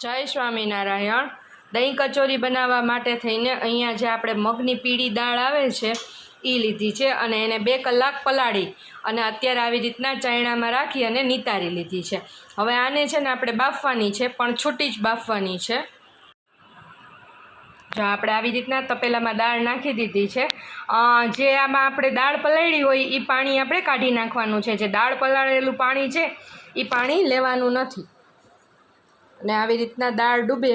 જય સ્વામિનારાયણ. દહીં કચોરી બનાવવા માટે થઈને અહીંયા જે આપણે મગની પીળી દાળ આવે છે એ લીધી છે અને એને બે કલાક પલાળી અને અત્યારે આવી રીતના ચાયણામાં રાખી અને નિતારી લીધી છે. હવે આને છે ને આપણે બાફવાની છે, પણ છૂટી જ બાફવાની છે. જો આપણે આવી રીતના તપેલામાં દાળ નાખી દીધી છે જે આમાં આપણે દાળ પલાળી હોય એ પાણી આપણે કાઢી નાખવાનું છે. જે દાળ પલાળેલું પાણી છે એ પાણી લેવાનું નથી. અને આવી રીતના દાળ ડૂબે.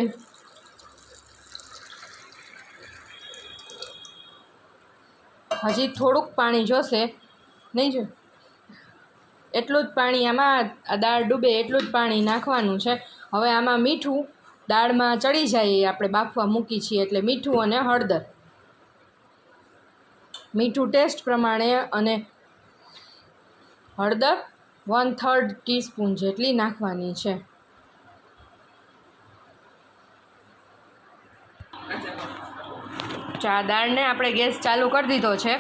હજી થોડુંક પાણી જોશે, નહીં જો? એટલું જ પાણી આમાં દાળ ડૂબે એટલું જ પાણી નાખવાનું છે. હવે આમાં મીઠું દાળમાં ચડી જાય આપણે બાફવા મૂકી છીએ એટલે મીઠું અને હળદર. મીઠું ટેસ્ટ પ્રમાણે અને હળદર વન થર્ડ ટીસ્પૂન જેટલી નાખવાની છે. ચા દાળને આપણે ગેસ ચાલુ કરી દીધો છે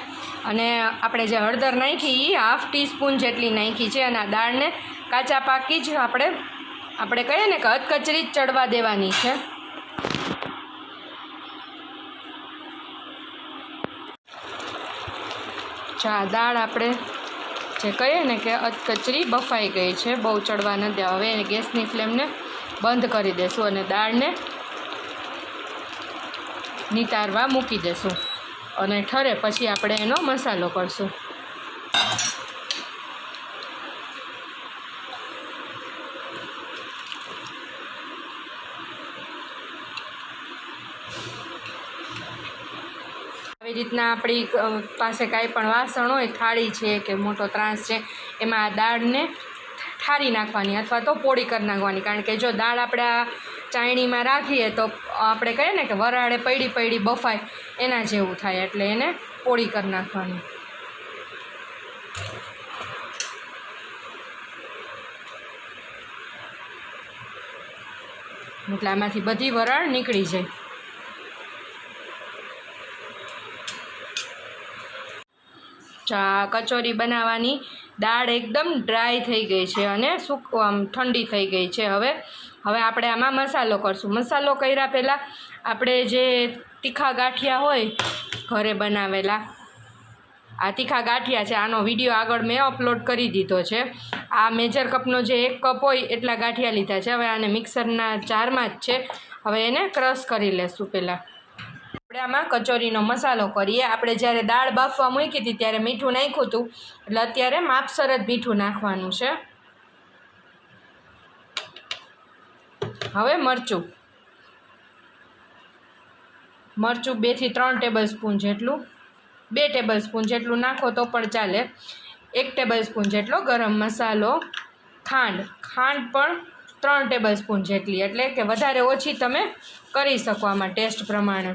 અને આપણે જે હળદર નાખી એ હાફ ટીસ્પૂન જેટલી નાખી છે અને આ દાળને કાચા પાકી જ આપણે આપણે કહીએ ને કે અધકચરી જ ચડવા દેવાની છે. ચા દાળ આપણે જે કહીએ ને કે અધકચરી બફાઈ ગઈ છે, બહુ ચડવા ન દેવા, હવે એને ગેસની ફ્લેમને બંધ કરી દેશું અને દાળને નિતારવા મૂકી દેશું અને ઠરે પછી આપણે એનો મસાલો કરશું. આવી રીતના આપણી પાસે કાંઈ પણ વાસણ હોય, થાળી છે કે મોટો ત્રાસ છે, એમાં આ દાળને ઠારી નાખવાની અથવા તો પોળી કરી નાખવાની. કારણ કે જો દાળ આપણે આ ચાયણીમાં રાખીએ તો આપણે કહીએ ને કે વરાળે પૈડી પૈડી બફાય, એના જેવું થાય એટલે એને પોળી કરી નાખવાની. એટલે આમાંથી બધી વરાળ નીકળી જાય. ચા કચોરી બનાવવાની દાળ એકદમ ડ્રાય થઈ ગઈ છે અને સૂક ઠંડી થઈ ગઈ છે. હવે હવે આપણે આમાં મસાલો કરશું. મસાલો કર્યા પહેલાં આપણે જે તીખા ગાંઠિયા હોય, ઘરે બનાવેલા, આ તીખા ગાંઠિયા છે, આનો વીડિયો આગળ મેં અપલોડ કરી દીધો છે. આ મેજર કપનો જે એક કપ હોય, એટલા ગાંઠિયા લીધા છે. હવે આને મિક્સરના જારમાં જ છે. હવે એને ક્રશ કરી લેશું પહેલાં. આપણે આમાં કચોરીનો મસાલો કરીએ. આપણે જ્યારે દાળ બાફવા મૂકી હતી, ત્યારે મીઠું નાખ્યું હતું. એટલે અત્યારે માપસર જ મીઠું નાખવાનું છે. હવે મરચું. મરચું બેથી ત્રણ ટેબલ સ્પૂન જેટલું, બે ટેબલ સ્પૂન જેટલું નાખો તો પણ ચાલે. એક ટેબલ સ્પૂન જેટલો ગરમ મસાલો, ખાંડ. ખાંડ પણ ત્રણ ટેબલ સ્પૂન જેટલી, એટલે કે વધારે ઓછી તમે કરી શકો આમાં ટેસ્ટ પ્રમાણે.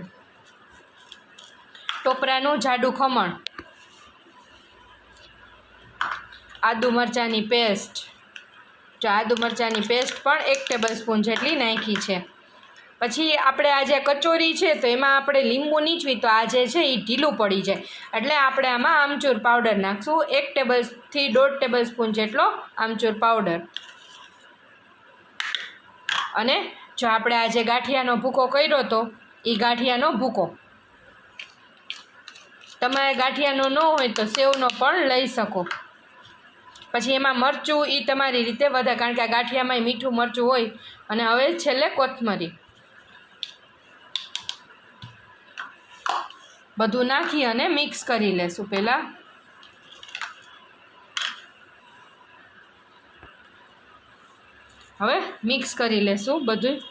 ટોપરાનું જાડું ખમણ. આદુ મરચાંની પેસ્ટ. જો આદુ મરચાંની પેસ્ટ પણ એક ટેબલ સ્પૂન જેટલી નાખી છે. પછી આપણે આ જે કચોરી છે, તો એમાં આપણે લીંબુ નીચવી, તો આ જે છે એ ઢીલું પડી જાય. એટલે આપણે આમાં આમચૂર પાવડર નાખશું. એક ટેબલથી દોઢ ટેબલ સ્પૂન જેટલો આમચૂર પાવડર અને જો આપણે આ જે ગાંઠિયાનો ભૂકો કર્યો હતો એ ગાંઠિયાનો ભૂકો. તમારે ગાંઠિયાનો ન હોય તો સેવનો પણ લઈ શકો. પછી એમાં મરચું એ તમારી રીતે વધારે, કારણ કે આ ગાંઠિયામાં મીઠું મરચું હોય. અને હવે છેલ્લે કોથમરી. બધું નાખી અને મિક્સ કરી લેશું પહેલાં. હવે મિક્સ કરી લેશું બધું.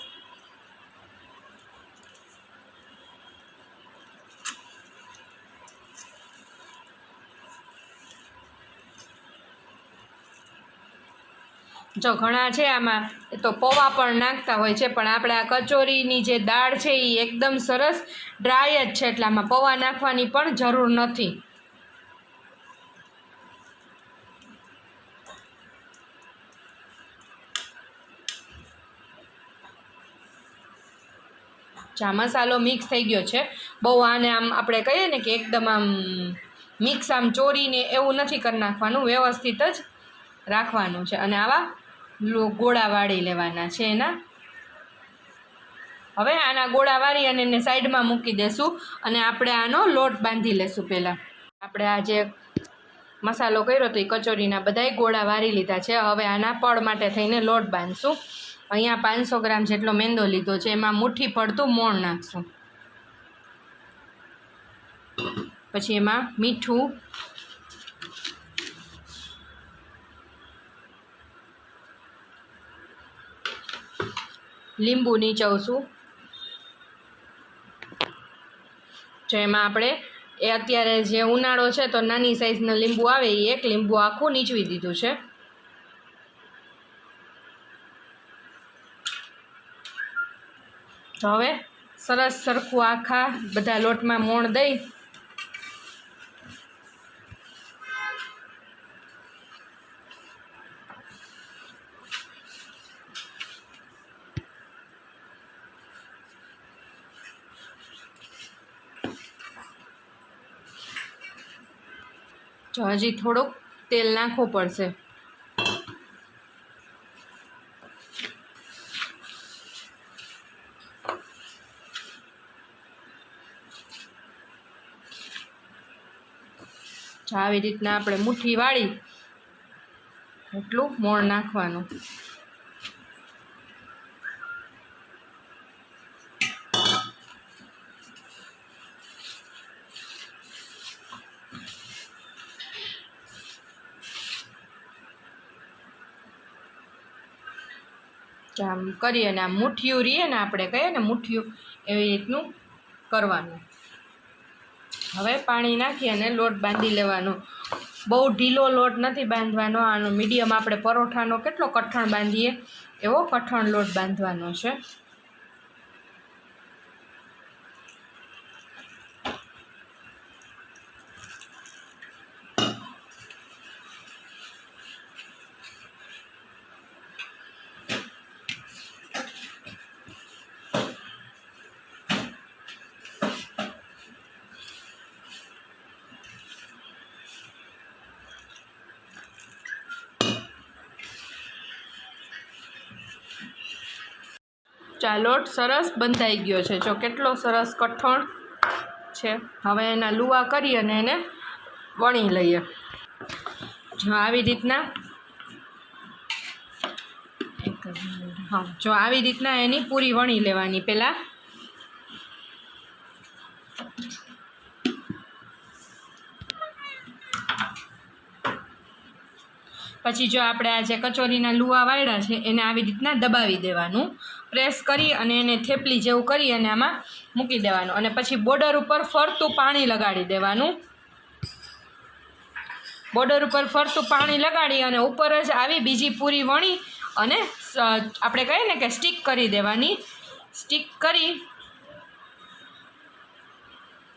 જો ઘણા છે આમાં. એ તો પૌવા પણ નાખતા હોય છે, પણ આપણે આ કચોરીની જે દાળ છે એ એકદમ સરસ ડ્રાય જ છે, એટલે આમાં પૌવા નાખવાની પણ જરૂર નથી. ચા મસાલો મિક્સ થઈ ગયો છે, બહુ આને આમ આપણે કહીએ ને કે એકદમ આમ મિક્સ આમ ચોરીને એવું નથી કરી નાખવાનું, વ્યવસ્થિત જ રાખવાનું છે. અને આવા ગોળા વાળી લેવાના છે એના. હવે આના ગોળા વારી અને એને સાઈડમાં મૂકી દેશું અને આપણે આનો લોટ બાંધી લેશું પહેલાં. આપણે આ જે મસાલો કર્યો તો એ કચોરીના બધાય ગોળા વારી લીધા છે. હવે આના પડ માટે થઈને લોટ બાંધશું. અહીંયા પાંચસો ગ્રામ જેટલો મેંદો લીધો છે. એમાં મુઠ્ઠી પડતું મોણ નાખશું. પછી એમાં મીઠું લીંબુ નીચવશું જેમાં આપણે એ અત્યારે જે ઉનાળો છે તો નાની સાઇઝના લીંબુ આવે, એ એક લીંબુ આખું નીચવી દીધું છે. હવે સરસ સરખું આખા બધા લોટમાં મોણ દઈ જો હજી થોડુંક તેલ નાખવું પડશે. આવી રીતના આપણે મુઠ્ઠી વાળી એટલું મોણ નાખવાનું. આમ કરીએ ને આમ મુઠિયું રહીએ ને આપણે કહીએ ને મુઠ્ઠીયું એવી રીતનું કરવાનું. હવે પાણી નાખી અને લોટ બાંધી લેવાનો. બહુ ઢીલો લોટ નથી બાંધવાનો. આનો મીડિયમ આપણે પરોઠાનો કેટલો કઠણ બાંધીએ એવો કઠણ લોટ બાંધવાનો છે. ચા લોટ સરસ બંધાઈ ગયો છે. જો કેટલો સરસ કઠણ છે. હવે એના લુવા કરી અને એને વણી લઈએ. જો આવી રીતના. હા, જો આવી રીતના એની પૂરી વણી લેવાની. પહેલાં પછી જો આપણે આ જે કચોરીના લુવા વાળ્યા છે, એને આવી રીતના દબાવી દેવાનું. પ્રેસ કરી અને એને થેપલી જેવું કરી અને આમાં મૂકી દેવાનું. અને પછી બોર્ડર ઉપર ફરતું પાણી લગાડી દેવાનું. બોર્ડર ઉપર ફરતું પાણી લગાડી અને ઉપર જ આવી બીજી પૂરી વણી અને આપણે કહીએ ને કે સ્ટીક કરી દેવાની. સ્ટીક કરી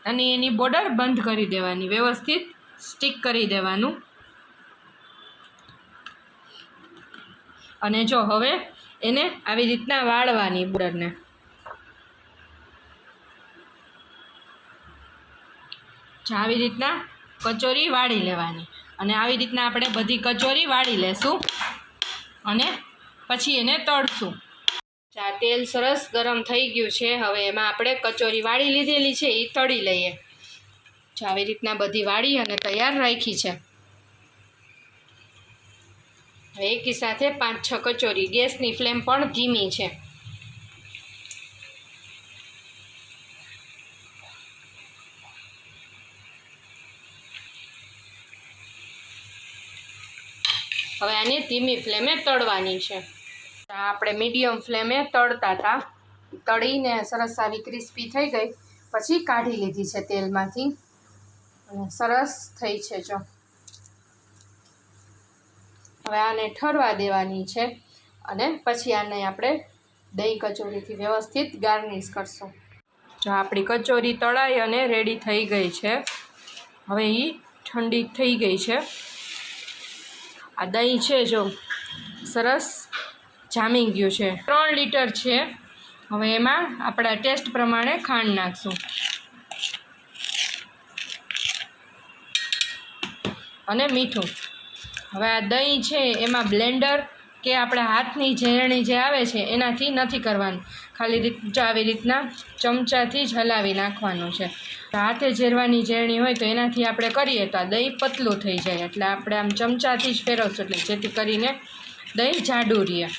અને એની બોર્ડર બંધ કરી દેવાની. વ્યવસ્થિત સ્ટીક કરી દેવાનું. અને જો હવે એને આવી રીતના વાળવાની બોર્ડરને. આવી રીતના કચોરી વાળી લેવાની. અને આવી રીતના આપણે બધી કચોરી વાળી લેશું અને પછી એને તળશું. ચા તેલ સરસ ગરમ થઈ ગયું છે, હવે એમાં આપણે કચોરી વાળી લીધેલી છે એ તળી લઈએ. આવી રીતના બધી વાળી અને તૈયાર રાખી છે. એકી સાથે પાંચ, છ કચોરી. ગેસની ફ્લેમ પણ ધીમી છે. હવે આને ધીમી ફ્લેમે તળવાની છે. આપણે મીડિયમ ફ્લેમે તળતા હતા. તળીને સરસ આવી ક્રિસ્પી થઈ ગઈ. પછી કાઢી લીધી છે તેલમાંથી. અને સરસ થઈ છે જો. હવે આને ઠરવા દેવાની છે અને પછી આને આપણે દહીં કચોરીથી વ્યવસ્થિત ગાર્નિશ કરશું. જો આપણી કચોરી તળાઈ અને રેડી થઈ ગઈ છે, હવે એ ઠંડી થઈ ગઈ છે. આ દહીં છે જો, સરસ જામી ગયું છે. ત્રણ લીટર છે. હવે એમાં આપણા ટેસ્ટ પ્રમાણે ખાંડ નાખશું. અને મીઠું. હવે આ દહીં છે, એમાં બ્લેન્ડર કે આપણે હાથની ઝેરણી જે આવે છે, એનાથી નથી કરવાનું. ખાલી રીત, આવી રીતના ચમચાથી જ હલાવી નાખવાનું છે. હાથે ઝેરવાની ઝેરણી હોય તો એનાથી આપણે કરીએ તો આ દહીં પતલું થઈ જાય. એટલે આપણે આમ ચમચાથી જ ફેરવશું, એટલે જેથી કરીને દહીં જાડું રહે.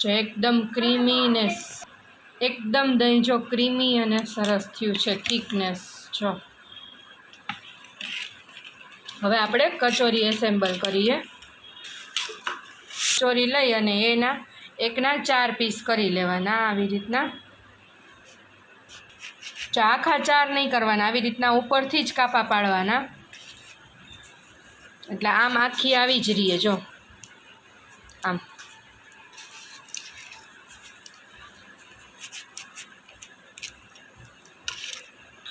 જો એકદમ ક્રીમી ને એકદમ દહીં જો ક્રીમી અને સરસ થયું છે થિકનેસ જો. હવે આપણે કચોરી એસેમ્બલ કરીએ. કચોરી લઈ અને એના એકના ચાર પીસ કરી લેવાના આવી રીતના. આખા ચાર નહીં કરવાના, આવી રીતના ઉપરથી જ કાપા પાડવાના. એટલે આમ આખી આવી જ રહીએ જો. આમ.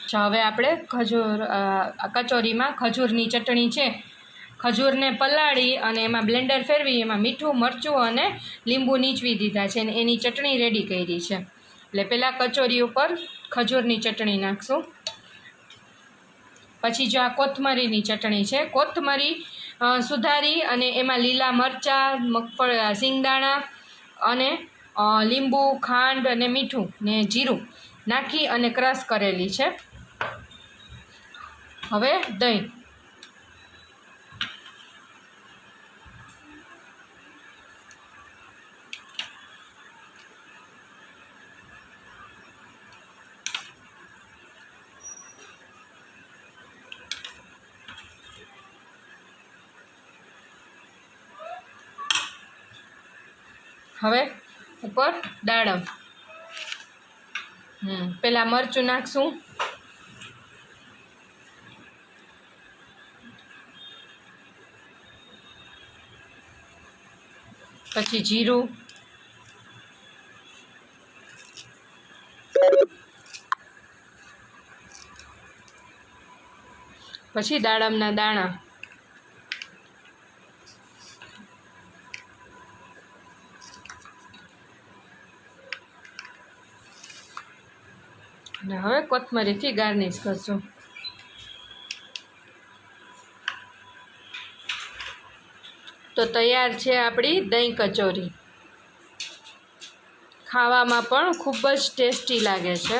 હવે આપણે ખજૂર કચોરીમાં ખજૂરની ચટણી છે. ખજૂરને પલાળી અને એમાં બ્લેન્ડર ફેરવી, એમાં મીઠું, મરચું અને લીંબુ નીચવી દીધા છે અને એની ચટણી રેડી કરી છે. એટલે પહેલાં કચોરી ઉપર ખજૂરની ચટણી નાખશું. પછી જો આ કોથમરીની ચટણી છે, કોથમરી સુધારી અને એમાં લીલા મરચાં, મગફળ સિંગદાણા અને લીંબુ, ખાંડ અને મીઠું ને જીરું નાખી અને ક્રશ કરેલી છે. હવે દહીં. હવે ઉપર દાડમ. હમ પેલા મરચું નાખશું. પછી જીરું. પછી દાડમના દાણા. અને હવે કોથમરીથી ગાર્નિશ કરશું. તો તૈયાર છે આપણી દહીં કચોરી. ખાવામાં પણ ખૂબ જ ટેસ્ટી લાગે છે.